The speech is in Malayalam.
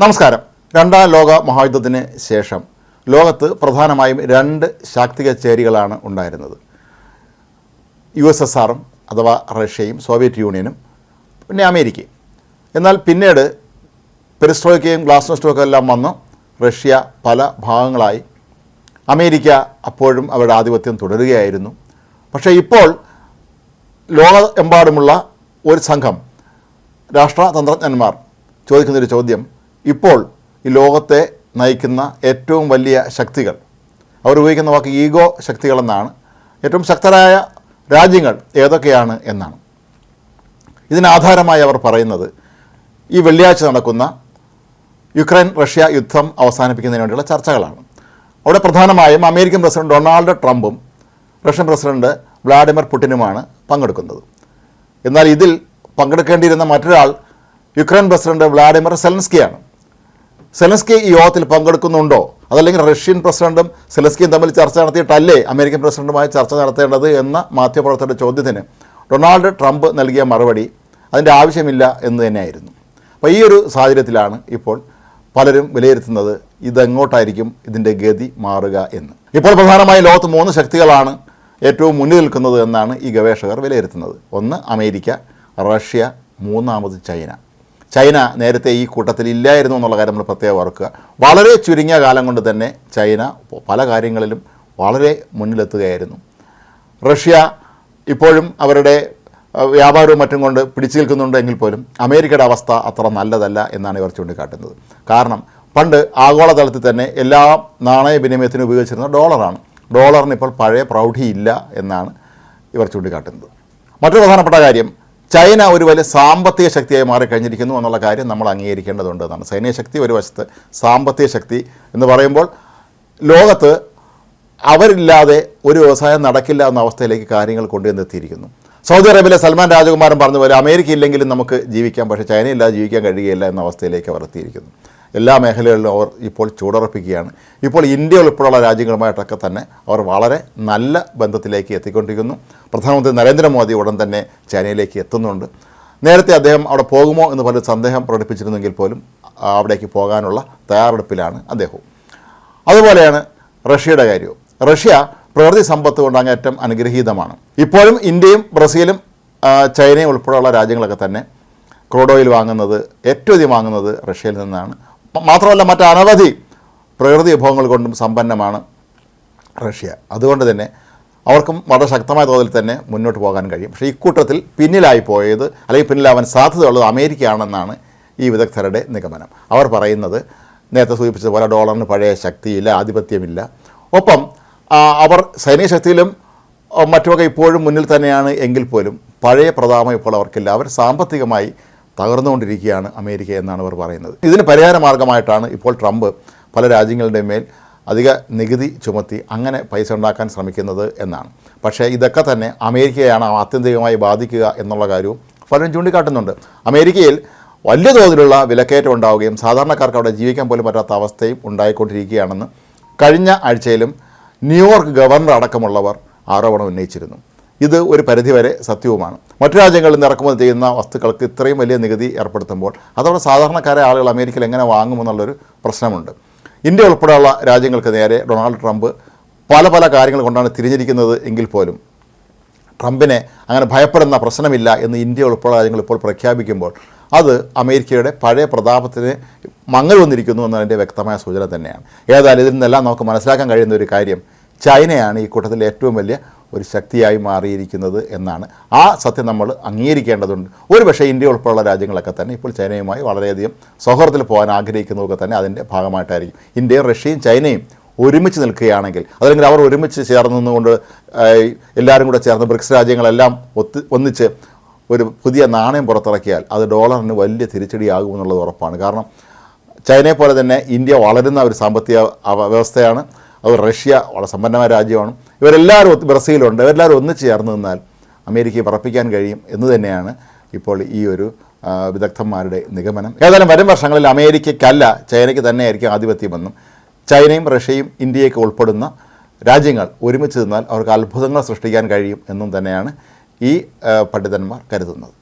നമസ്കാരം. രണ്ടാം ലോക മഹായുദ്ധത്തിന് ശേഷം ലോകത്ത് പ്രധാനമായും രണ്ട് ശാക്തിക ചേരികളാണ് ഉണ്ടായിരുന്നത്. യു എസ് എസ് ആറും അഥവാ റഷ്യയും സോവിയറ്റ് യൂണിയനും പിന്നെ അമേരിക്കയും. എന്നാൽ പിന്നീട് പെരിസ്ട്രോയ്ക്കയും ഗ്ലാസ്നോസ്റ്റോക്കും എല്ലാം വന്ന് റഷ്യ പല ഭാഗങ്ങളായി. അമേരിക്ക അപ്പോഴും അവരുടെ ആധിപത്യം തുടരുകയായിരുന്നു. പക്ഷേ ഇപ്പോൾ ലോകമെമ്പാടുമുള്ള ഒരു സംഘം രാഷ്ട്രതന്ത്രജ്ഞന്മാർ ചോദിക്കുന്നൊരു ചോദ്യം ഇപ്പോൾ ഈ ലോകത്തെ നയിക്കുന്ന ഏറ്റവും വലിയ ശക്തികൾ. അവർ ഉപയോഗിക്കുന്ന വാക്ക് ഈഗോ ശക്തികളെന്നാണ്. ഏറ്റവും ശക്തരായ രാജ്യങ്ങൾ ഏതൊക്കെയാണ് എന്നാണ്. ഇതിനാധാരമായി അവർ പറയുന്നത് ഈ വെള്ളിയാഴ്ച നടക്കുന്ന യുക്രൈൻ റഷ്യ യുദ്ധം അവസാനിപ്പിക്കുന്നതിന് വേണ്ടിയുള്ള ചർച്ചകളാണ്. അവിടെ പ്രധാനമായും അമേരിക്കൻ പ്രസിഡന്റ് ഡൊണാൾഡ് ട്രംപും റഷ്യൻ പ്രസിഡന്റ് വ്ളാഡിമിർ പുടിനുമാണ് പങ്കെടുക്കുന്നത്. എന്നാൽ ഇതിൽ പങ്കെടുക്കേണ്ടിയിരുന്ന മറ്റൊരാൾ യുക്രൈൻ പ്രസിഡന്റ് വ്ളാഡിമിർ സെലൻസ്കിയാണ്. സെലൻസ്കി ഈ യോഗത്തിൽ പങ്കെടുക്കുന്നുണ്ടോ? അതല്ലെങ്കിൽ റഷ്യൻ പ്രസിഡന്റും സെലൻസ്കിയും തമ്മിൽ ചർച്ച നടത്തിയിട്ടല്ലേ അമേരിക്കൻ പ്രസിഡന്റുമായി ചർച്ച നടത്തേണ്ടത് എന്ന മാധ്യമപ്രവർത്തകരുടെ ചോദ്യത്തിന് ഡൊണാൾഡ് ട്രംപ് നൽകിയ മറുപടി അതിന്റെ ആവശ്യമില്ല എന്ന് തന്നെയായിരുന്നു. അപ്പോൾ ഈ ഒരു സാഹചര്യത്തിലാണ് ഇപ്പോൾ പലരും വിലയിരുത്തുന്നത് ഇതെങ്ങോട്ടായിരിക്കും ഇതിന്റെ ഗതി മാറുക എന്ന്. ഇപ്പോൾ പ്രധാനമായി ലോകത്ത് മൂന്ന് ശക്തികളാണ് ഏറ്റവും മുന്നിൽ നിൽക്കുന്നത് എന്നാണ് ഈ ഗവേഷകർ വിലയിരുത്തുന്നത്. ഒന്ന് അമേരിക്ക റഷ്യ മൂന്നാമത് ചൈന. ചൈന നേരത്തെ ഈ കൂട്ടത്തിൽ ഇല്ലായിരുന്നു എന്നുള്ള കാര്യം നമ്മൾ പ്രത്യേകം ഓർക്കുക. വളരെ ചുരുങ്ങിയ കാലം കൊണ്ട് തന്നെ ചൈന പല കാര്യങ്ങളിലും വളരെ മുന്നിലെത്തുകയായിരുന്നു. റഷ്യ ഇപ്പോഴും അവരുടെ വ്യാപാരവും മറ്റും കൊണ്ട് പിടിച്ചു നിൽക്കുന്നുണ്ടെങ്കിൽ പോലും അമേരിക്കയുടെ അവസ്ഥ അത്ര നല്ലതല്ല എന്നാണ് ഇവർ ചൂണ്ടിക്കാട്ടുന്നത്. കാരണം പണ്ട് ആഗോളതലത്തിൽ തന്നെ എല്ലാ നാണയവിനിമയത്തിനും ഉപയോഗിച്ചിരുന്ന ഡോളറാണ്. ഡോളറിന് ഇപ്പോൾ പഴയ പ്രൗഢിയില്ല എന്നാണ് ഇവർ ചൂണ്ടിക്കാട്ടുന്നത്. മറ്റൊരു പ്രധാനപ്പെട്ട കാര്യം ചൈന ഒരു വലിയ സാമ്പത്തിക ശക്തിയായി മാറിക്കഴിഞ്ഞിരിക്കുന്നു എന്നുള്ള കാര്യം നമ്മൾ അംഗീകരിക്കേണ്ടതുണ്ട് എന്നാണ്. സൈനിക ശക്തി ഒരു വശത്ത് സാമ്പത്തിക ശക്തി എന്ന് പറയുമ്പോൾ ലോകത്ത് അവരില്ലാതെ ഒരു വ്യവസായം നടക്കില്ല എന്ന അവസ്ഥയിലേക്ക് കാര്യങ്ങൾ കൊണ്ടുവന്നെത്തിയിരിക്കുന്നു സൗദി അറേബ്യയിലെ സൽമാൻ രാജകുമാരൻ പറഞ്ഞ പോലെ അമേരിക്ക ഇല്ലെങ്കിലും നമുക്ക് ജീവിക്കാം പക്ഷേ ചൈനയില്ലാതെ ജീവിക്കാൻ കഴിയുകയില്ല എന്ന അവസ്ഥയിലേക്ക് അവർ എത്തിയിരിക്കുന്നു. എല്ലാ മേഖലകളിലും അവർ ഇപ്പോൾ ചൂടുറപ്പിക്കുകയാണ് ഇപ്പോൾ ഇന്ത്യ ഉൾപ്പെടെയുള്ള രാജ്യങ്ങളുമായിട്ടൊക്കെ തന്നെ അവർ വളരെ നല്ല ബന്ധത്തിലേക്ക് എത്തിക്കൊണ്ടിരിക്കുന്നു. പ്രധാനമന്ത്രി നരേന്ദ്രമോദി ഉടൻ തന്നെ ചൈനയിലേക്ക് എത്തുന്നുണ്ട്. നേരത്തെ അദ്ദേഹം അവിടെ പോകുമോ എന്ന് പല സന്ദേഹം പ്രകടിപ്പിച്ചിരുന്നെങ്കിൽ പോലും അവിടേക്ക് പോകാനുള്ള തയ്യാറെടുപ്പിലാണ് അദ്ദേഹവും. അതുപോലെയാണ് റഷ്യയുടെ കാര്യവും. റഷ്യ പ്രകൃതി സമ്പത്ത് കൊണ്ട് അങ്ങേറ്റം അനുഗ്രഹീതമാണ്. ഇപ്പോഴും ഇന്ത്യയും ബ്രസീലും ചൈനയും ഉൾപ്പെടെയുള്ള രാജ്യങ്ങളൊക്കെ തന്നെ ക്രൂഡ് ഓയിൽ വാങ്ങുന്നത് ഏറ്റവും അധികം വാങ്ങുന്നത് റഷ്യയിൽ നിന്നാണ്. മാത്രമല്ല മറ്റ് അനവധി പ്രകൃതി വിഭവങ്ങൾ കൊണ്ടും സമ്പന്നമാണ് റഷ്യ. അതുകൊണ്ട് തന്നെ അവർക്കും വളരെ ശക്തമായ തോതിൽ തന്നെ മുന്നോട്ട് പോകാൻ കഴിയും. പക്ഷേ ഇക്കൂട്ടത്തിൽ പിന്നിലായി പോയത് അല്ലെങ്കിൽ പിന്നിലാവാൻ സാധ്യതയുള്ളത് അമേരിക്കയാണെന്നാണ് ഈ വിദഗ്ധരുടെ നിഗമനം. അവർ പറയുന്നത് നേരത്തെ സൂചിപ്പിച്ചതുപോലെ ഡോളറിന് പഴയ ശക്തിയില്ല ആധിപത്യമില്ല. ഒപ്പം അവർ സൈനിക ശക്തിയിലും മറ്റുമൊക്കെ ഇപ്പോഴും മുന്നിൽ തന്നെയാണ് എങ്കിൽ പോലും പഴയ പ്രതാപം ഇപ്പോൾ അവർക്കില്ല. അവർ സാമ്പത്തികമായി തകർന്നുകൊണ്ടിരിക്കുകയാണ് അമേരിക്ക എന്നാണ് അവർ പറയുന്നത്. ഇതിന് പരിഹാര മാർഗമായിട്ടാണ് ഇപ്പോൾ ട്രംപ് പല രാജ്യങ്ങളുടെയും മേൽ അധിക നികുതി ചുമത്തി അങ്ങനെ പൈസ ഉണ്ടാക്കാൻ ശ്രമിക്കുന്നത് എന്നാണ്. പക്ഷേ ഇതൊക്കെ തന്നെ അമേരിക്കയാണ് ആത്യന്തികമായി ബാധിക്കുക എന്നുള്ള കാര്യവും പലരും ചൂണ്ടിക്കാട്ടുന്നുണ്ട്. അമേരിക്കയിൽ വലിയ തോതിലുള്ള വിലക്കയറ്റം ഉണ്ടാവുകയും സാധാരണക്കാർക്ക് അവിടെ ജീവിക്കാൻ പോലും പറ്റാത്ത അവസ്ഥയും ഉണ്ടായിക്കൊണ്ടിരിക്കുകയാണെന്ന് കഴിഞ്ഞ ആഴ്ചയിലും ന്യൂയോർക്ക് ഗവർണർ അടക്കമുള്ളവർ ആരോപണം ഉന്നയിച്ചിരുന്നു. ഇത് ഒരു പരിധിവരെ സത്യവുമാണ്. മറ്റു രാജ്യങ്ങളിൽ നിന്ന് ഇറക്കുമതി ചെയ്യുന്ന വസ്തുക്കൾക്ക് ഇത്രയും വലിയ നികുതി ഏർപ്പെടുത്തുമ്പോൾ അതവിടെ സാധാരണക്കാരെ ആളുകൾ അമേരിക്കയിൽ എങ്ങനെ വാങ്ങുമെന്നുള്ളൊരു പ്രശ്നമുണ്ട്. ഇന്ത്യ ഉൾപ്പെടെയുള്ള രാജ്യങ്ങൾക്ക് നേരെ ഡൊണാൾഡ് ട്രംപ് പല പല കാര്യങ്ങൾ കൊണ്ടാണ് തിരിഞ്ഞിരിക്കുന്നത് എങ്കിൽ പോലും ട്രംപിനെ അങ്ങനെ ഭയപ്പെടുന്ന പ്രശ്നമില്ല എന്ന് ഇന്ത്യ ഉൾപ്പെടെ രാജ്യങ്ങൾ ഇപ്പോൾ പ്രഖ്യാപിക്കുമ്പോൾ അത് അമേരിക്കയുടെ പഴയ പ്രതാപത്തിന് മങ്ങൽ വന്നിരിക്കുന്നു എന്നതിന്റെ വ്യക്തമായ സൂചന തന്നെയാണ്. ഏതായാലും ഇതിൽ നിന്നെല്ലാം നമുക്ക് മനസ്സിലാക്കാൻ കഴിയുന്ന ഒരു കാര്യം ചൈനയാണ് ഈ കൂട്ടത്തിൽ ഏറ്റവും വലിയ ഒരു ശക്തിയായി മാറിയിരിക്കുന്നത് എന്നാണ്. ആ സത്യം നമ്മൾ അംഗീകരിക്കേണ്ടതുണ്ട്. ഒരു പക്ഷേ ഇന്ത്യ ഉൾപ്പെടെയുള്ള രാജ്യങ്ങളൊക്കെ തന്നെ ഇപ്പോൾ ചൈനയുമായി വളരെയധികം സൗഹൃദത്തിൽ പോകാൻ ആഗ്രഹിക്കുന്നതൊക്കെ തന്നെ അതിന്റെ ഭാഗമായിട്ടായിരിക്കും. ഇന്ത്യയും റഷ്യയും ചൈനയും ഒരുമിച്ച് നിൽക്കുകയാണെങ്കിൽ അതല്ലെങ്കിൽ അവർ ഒരുമിച്ച് ചേർന്ന് നിന്നുകൊണ്ട് എല്ലാവരും കൂടെ ചേർന്ന് ബ്രിക്സ് രാജ്യങ്ങളെല്ലാം ഒത്ത് ഒന്നിച്ച് ഒരു പുതിയ നാണയം പുറത്തിറക്കിയാൽ അത് ഡോളറിന് വലിയ തിരിച്ചടിയാകുമെന്നുള്ളത് ഉറപ്പാണ്. കാരണം ചൈനയെ പോലെ തന്നെ ഇന്ത്യ വളരുന്ന ഒരു സാമ്പത്തിക വ്യവസ്ഥയാണ്. അത് റഷ്യ വളരെ സമ്പന്നമായ രാജ്യമാണ്. ഇവരെല്ലാവരും ബ്രസീലുണ്ട്. ഇവരെല്ലാവരും ഒന്നിച്ച് ചേർന്ന് നിന്നാൽ അമേരിക്കയെ പറപ്പിക്കാൻ കഴിയും എന്ന് തന്നെയാണ് ഇപ്പോൾ ഈ ഒരു വിദഗ്ധന്മാരുടെ നിഗമനം. ഏതായാലും വരും വർഷങ്ങളിൽ അമേരിക്കയ്ക്കല്ല ചൈനയ്ക്ക് തന്നെയായിരിക്കും ആധിപത്യമെന്നും ചൈനയും റഷ്യയും ഇന്ത്യയൊക്കെ ഉൾപ്പെടുന്ന രാജ്യങ്ങൾ ഒരുമിച്ച് നിന്നാൽ അവർക്ക് അത്ഭുതങ്ങൾ സൃഷ്ടിക്കാൻ കഴിയും എന്നും തന്നെയാണ് ഈ പണ്ഡിതന്മാർ കരുതുന്നത്.